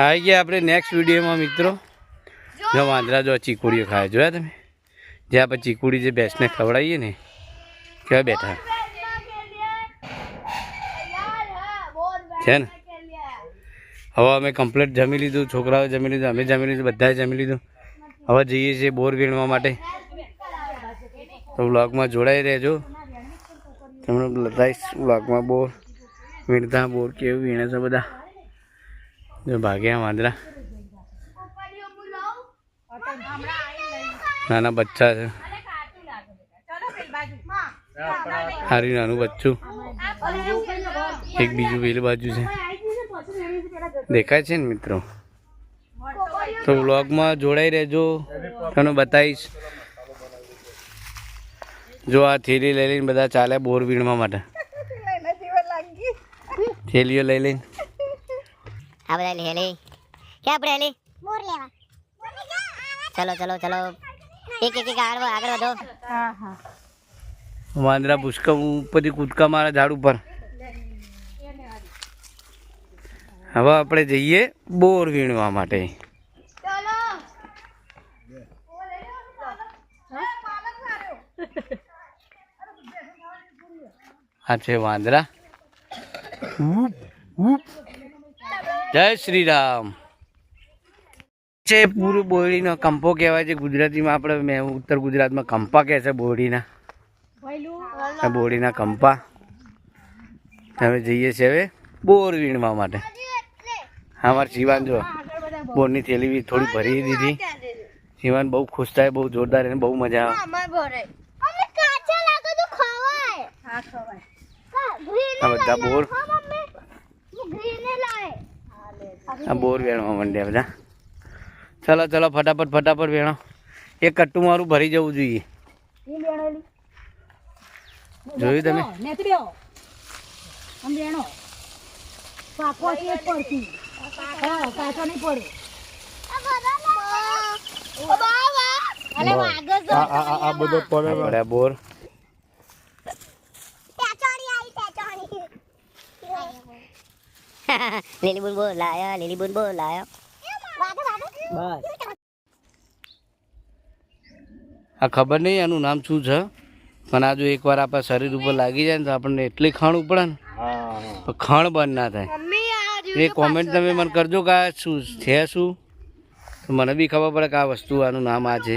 આવી ગયા આપણે નેક્સ્ટ વિડીયોમાં મિત્રો. જો વાંદરા જો ચીકુડીઓ ખાય, જોયા તમે? જે આપણે ચીકુડી જે બેસને ખવડાવીએ ને કેવા બેઠા. છે ને? હવે અમે કમ્પ્લીટ જમી લીધું, છોકરાઓ જમી લીધું, અમે જમી લીધું, બધાએ જમી લીધું. હવે જઈએ છીએ બોર વીણવા માટે. તો બ્લોગમાં જોડાઈ રહેજો. તમને બતાવીશ બ્લોગમાં બોર, વીણતા બોર કેવું વીણે છે બધા? જો ભાગ્યા વાંદરા. નાના બચ્ચા છે. હારી નાનું બચ્ચું. એક બીજું પેલી બાજુ છે. દેખાય છે ને મિત્રો? તો વ્લોગમાં જોડાઈ રહેજો. તમને બતાવીશ. જો આ થેલી લઈ લઈને બધા ચાલે બોર વીણવા માટે થેલીઓ લઈ લઈને. આ બધા લે લે. ક્યાં આપણે લે? મોર લેવા. ચલો ચલો ચલો. એક એક એક આગળ આગળ વધો. હા હા. વાંદરા પુષ્કા ઉપરથી કૂદકા મારા ઝાડ ઉપર. હવે આપણે જઈએ બોર વીણવા માટે. આ છે વાંદરા. ઉપ, ઉપ. જય શ્રી રામ છે પૂરું બોરડીનો કંપો કહેવાય છે. ગુજરાતીમાં આપણે મેં ઉત્તર ગુજરાતમાં કંપા કહે છે બોરડીના. બોરડીના કંપા. હવે જઈએ છીએ હવે બોર વીણવા માટે. અમારે શિવાન જો બોરની થેલી બી થોડી ભરી દીધી. શિવાન બહુ ખુશ થાય બહુ જોરદાર એને બહુ મજા આવે. અમે કાચા લાગે તો ખવાય. હા ખવાય ગ્રીન આ બધા બોર આ બોર વેણવા માંડ્યા બધા. ચલો ચલો ફટાફટ ફટાફટ વેણો. એક કટ્ટું મારું ભરી જવું જોઈએ. જોયું તમે? નેતી બેહો આમ બેણો પાકો છે પડતી હા કાચો નહીં પડે અલે વાગો જો આ બધો પડે બોર ટેચોડી આવી ટેચોડી લીલી બુન બોલાયો લીલી બુન બોલાયો બસ આ ખબર નહીં એનું નામ શું છે? પણ આ જો એકવાર આપણા શરીર ઉપર લાગી જાય ને તો આપણને એટલી ખાણ ઉપડે ને તો ખાણ બંધ ના થાય. એ કોમેન્ટ તમે મને કરજો કે આ શું છે શું? તો મને બી ખબર પડે કે આ વસ્તુ આનું નામ આ છે.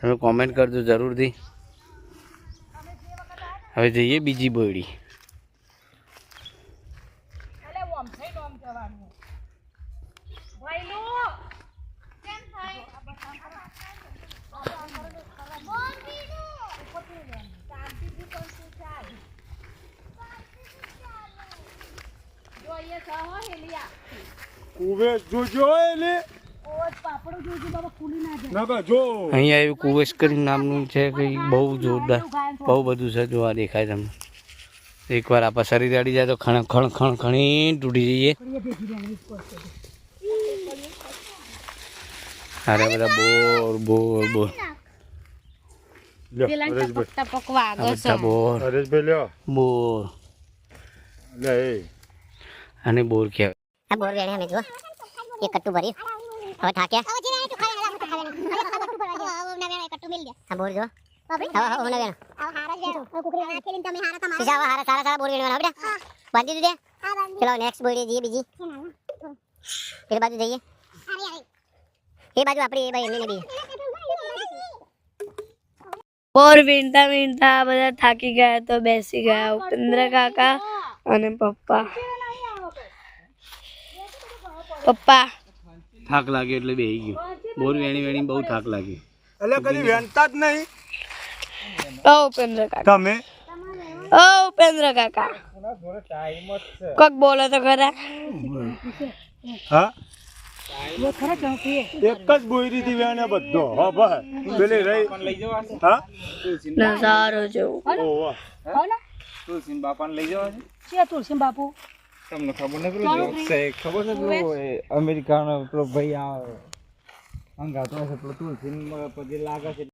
તમે કોમેન્ટ કરજો જરૂરથી. હવે જઈએ બીજી બોયડી. કુવે જોજો એને. નકર જો અહીંયા એવું કુવેશ કરી નામનું છે કઈ બહુ જોરદાર બહુ બધું છે જોવા દેખાય તમને. એકવાર આપણા શરીર અડી જાય તો ખણ ખણ ખણ ખણી તૂટી જઈએ. અરે બધા બોર બોર બોર. આ બોર. અને બોર. કહેવાય. આ બોર વેણે અમે જો એક કટ્ટું ભર્યું. હવે થાક્યા હવે જે તો ખાઈ આલા તો ખાઈ આલા હવે ના વેણા કટ્ટુ મિલ ગયા આ બોર જો હવે હવે મને વેણ હવે હારા જ વેણો હવે કુકરી આ થેલીને તમે હારા તમારા સીધા હવે હારા સારા સારા બોર વેણવાના હો બેટા બાંધી દીધે આ બાંધી ચલો નેક્સ્ટ બોર જઈએ બીજી એ બાજુ જઈએ આવી આવી એ બાજુ આપણી એ બાજુ એમની ને બી બોર વીણતા વીણતા બધા થાકી ગયા તો બેસી ગયા ઉપેન્દ્ર કાકા અને પપ્પા પપ્પા થાક લાગ્યો એટલે બેહી ગયો બોર વેણી વેણી બહુ થાક લાગ્યો એટલે કદી વેણતા જ નહીં ઓ ઉપેન્દ્ર કાકા. તમે? ઓ ઉપેન્દ્ર કાકા. કોક બોલો તો ખરા. હા? એક જ બોયરી થી વેણે બધો. હા ભાઈ. પેલી રહી. હા? ના સારું લઈ જવા છે તુલસી બાપુ? તમને ખબર નથી પેલું જોક છે ખબર છે પેલું અમેરિકાનો પેલો ભાઈ આ અંગાતો હશે પેલો તુલસી પગે લાગે છે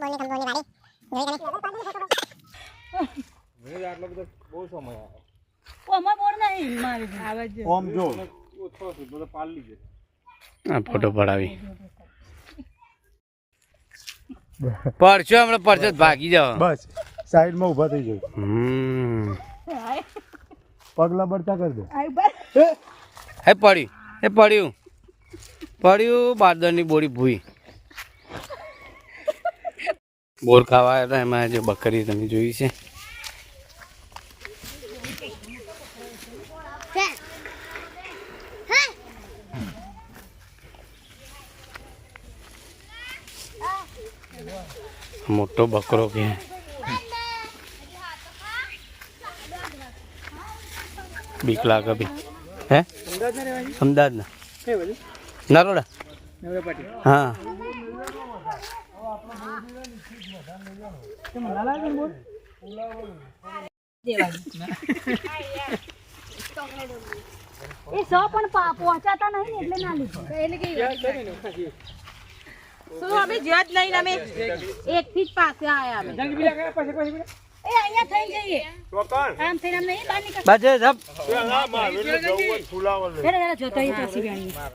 બોલ ખાવા ખાવા બોલ જેવા થઈ આટલો બધો બહુ સમય આવે ઓમાં બોર નહીં મારી. ઓમ જો. ઓછો છે બધો પાલી છે આ ફોટો પડાવી. પડશો હમણાં પડશે ભાગી જાઓ. બસ સાઈડમાં ઊભા થઈ જાય હમ. પગલા બળતા કરી દે. હે પડ્યું. હે પડ્યું. પડ્યું બારદરની બોડી ભૂઈ. બોર ખાવા આવ્યા હતા એમાં જે બકરી તમે જોઈ છે. મોટો બકરો કે. બીક લાગે બી. હે? અમદાવાદ ના નરોડા? હા. એ સો પણ પહોંચાતા નહીં એટલે ના લીધું શું અમે જ્યાં જ નહીં અમે એક થી જ પાસે આયા અમે એ અહીંયા થઈ જઈએ આમ થઈને બહાર નીકળ બાજે જોતો પછી